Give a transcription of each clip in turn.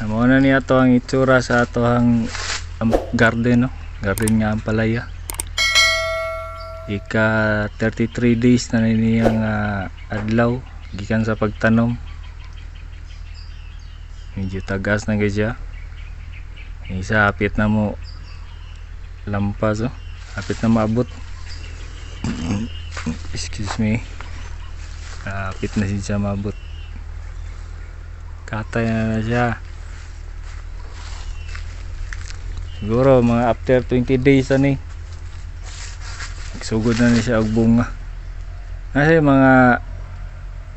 Amo na niya to ang itsura sa ato ang garden no. Garden nga ang palaya. Ika 33 days na niyang ah, adlaw gikan sa pagtanom. Medyo tagas na gadya. Isa hapit na mo lampas oh. Hapit na maabot. Excuse me. Hapit na siya maabot. Katay na na siya. Siguro mga after 20 days ani. Nagsugod na ni siya og bunga. Nasa yung mga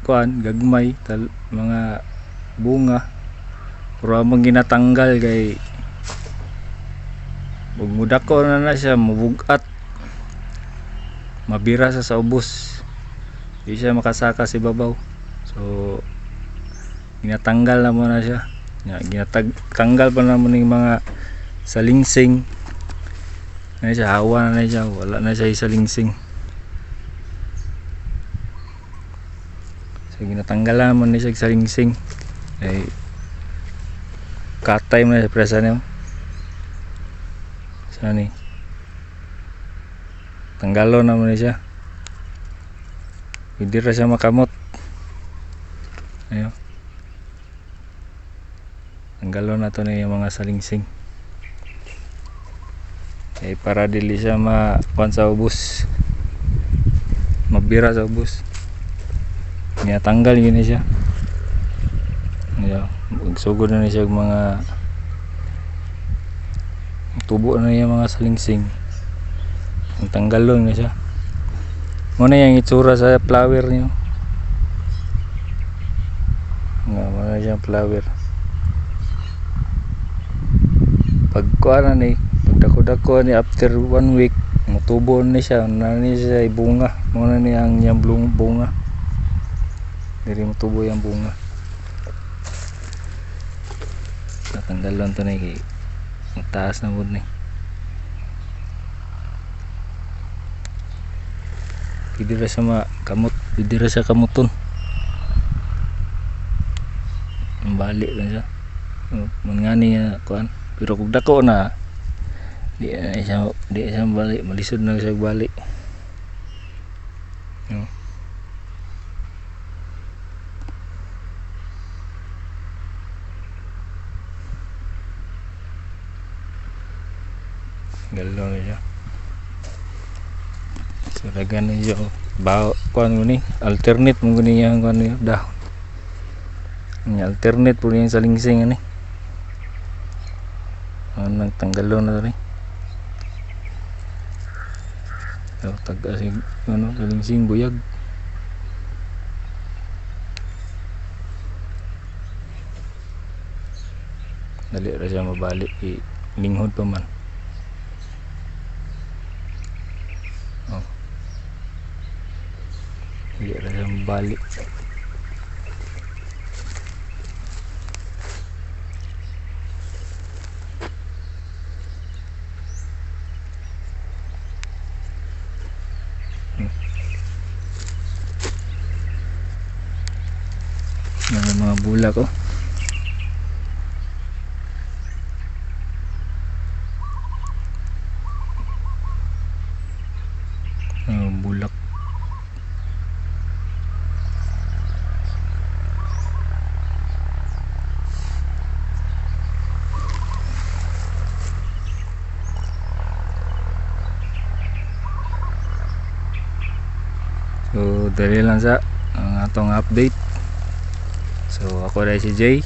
kuan gagmay tal, mga bunga. Pero among ginatanggal kay Ug mudako na na siya mubugat. Mabira sa sa ubos. Di siya makasaka si babaw. So ginatanggal na mo na siya. Nga ginatag tanggal pa na mo ning mga salingsing. Na siya hawa na na siya, wala na siya salingsing. So ginatanggal na mo na siya sa salingsing. Ay katay mo na siya presa niya. Saan ni? Tanggalo na mo na siya. Hindi ra siya makamot. Ayo. Tanggalo na to na yung mga salingsing. Eh para dili siya ma kuan sa ubos. Mabira sa ubos. Niya tanggal yun siya. Ayo. Magsugod na og mga tubo na yung mga salingsing ang tanggalon na siya muna yung itsura sa flower niyo nga muna siyang flower pag kuha na ni pag dako-dako ni after one week mutubo na siya na ni siya bunga muna ni ang niyang bunga diri mutubo yung bunga natanggalon to na kay na wood ni. Pwede ra sa makamot, pwede ra sa kamuton. Balik lang siya. Mangani nga kuan. Pero kung dako na di na siya di siya balik, malisod na siya balik. Oh. Galaw na siya. So dagan na siya. Bao kuan mo ni alternate mo gani yang kuan ni dahon. Ni alternate po yung salingsing ani. Ano nagtanggalo na rin. So taga si ano salingsing buyag. Dali ra siya mabalik i linghod pa man. Hindi ra siya mabalik. Ang mga bulak oh. Ah, bulak. So, dali lang sa ang atong update. So, ako dahil si Jay.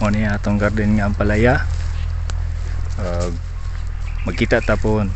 Mo ni atong garden nga ang palaya. Uh, magkita tapon.